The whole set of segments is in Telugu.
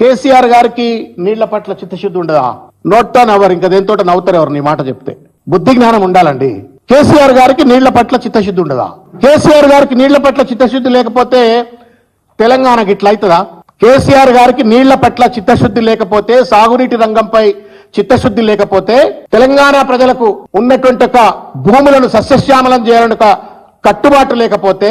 కేసీఆర్ గారికి నీళ్ళ పట్ల చిత్తశుద్ధి ఉండదా? నోట్తో నవ్వరు ఇంకా దేంతో నవ్వుతారు ఎవరు నీ మాట చెప్తే. బుద్ధి జ్ఞానం ఉండాలండి. కేసీఆర్ గారికి నీళ్ళ పట్ల చిత్తశుద్ధి ఉండదా? కేసీఆర్ గారికి నీళ్ళ పట్ల చిత్తశుద్ధి లేకపోతే తెలంగాణకి ఇట్లా అవుతుందా కేసీఆర్ గారికి నీళ్ళ పట్ల చిత్తశుద్ధి లేకపోతే సాగునీటి రంగంపై చిత్తశుద్ధి లేకపోతే తెలంగాణ ప్రజలకు ఉన్నటువంటి ఒక భూములను సస్యశ్యామలం చేయాలని ఒక కట్టుబాటు లేకపోతే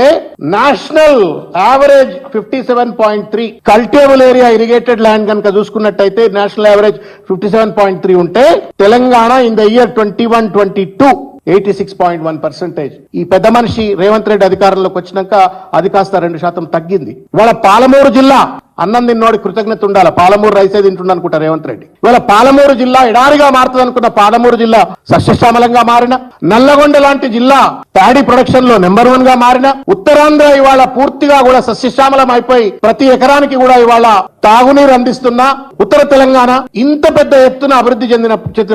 national average fifty seven point three cultivable area irrigated land కనుక చూసుకున్నట్టయితే national average fifty seven point three ఉంటే Telangana in the year twenty one twenty two eighty six point one percentage ఈ పెద్ద మనిషి రేవంత్ రెడ్డి అధికారంలోకి వచ్చినాక అది కాస్త రెండు శాతం తగ్గింది. ఇవాళ పాలమూరు జిల్లా అన్నం తిన్నోడి కృతజ్ఞత ఉండాలి పాలమూరు రైసే తింటుండ అనుకుంటా రేవంత్ రెడ్డి. ఇవాళ పాలమూరు జిల్లా ఎడారిగా మారుతుంది అనుకున్న పాలమూరు జిల్లా సస్యశ్యామలంగా మారిన నల్లగొండ లాంటి జిల్లా ప్యాడీ ప్రొడక్షన్లో నెంబర్ వన్గా మారిన ఉత్తరాంధ్ర ఇవాళ పూర్తిగా కూడా సస్యశ్యామలం అయిపోయి ప్రతి ఎకరానికి కూడా ఇవాళ తాగునీరు అందిస్తున్న ఉత్తర తెలంగాణ ఇంత పెద్ద ఎత్తున అభివృద్ధి చెందిన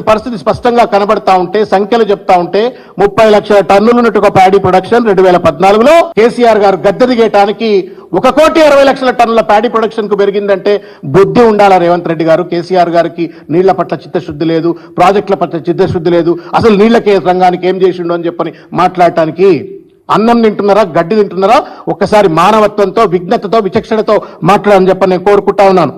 పరిస్థితి స్పష్టంగా కనబడతా ఉంటే సంఖ్యలు చెప్తా ఉంటే ముప్పై లక్షల టన్నులున్నట్టు ఒక ప్యాడీ ప్రొడక్షన్ రెండు వేల పద్నాలుగులో కేసీఆర్ గారు గద్దె దిగేయటానికి ఒక కోటి అరవై లక్షల టన్నుల ప్యాడీ ప్రొడక్షన్కు పెరిగిందంటే బుద్ధి ఉండాలా రేవంత్ రెడ్డి గారు? కేసీఆర్ గారికి నీళ్ళ పట్ల చిత్తశుద్ధి లేదు ప్రాజెక్టుల పట్ల చిత్తశుద్ధి లేదు. అసలు నీళ్ళకే రంగానికి ఏం చేసిండు అని చెప్పని మాట్లాడటానికి అన్నం తింటున్నారా గడ్డి తింటున్నారా? ఒక్కసారి మానవత్వంతో విఘ్నతతో విచక్షణతో మాట్లాడని చెప్పని నేను కోరుకుంటా ఉన్నాను.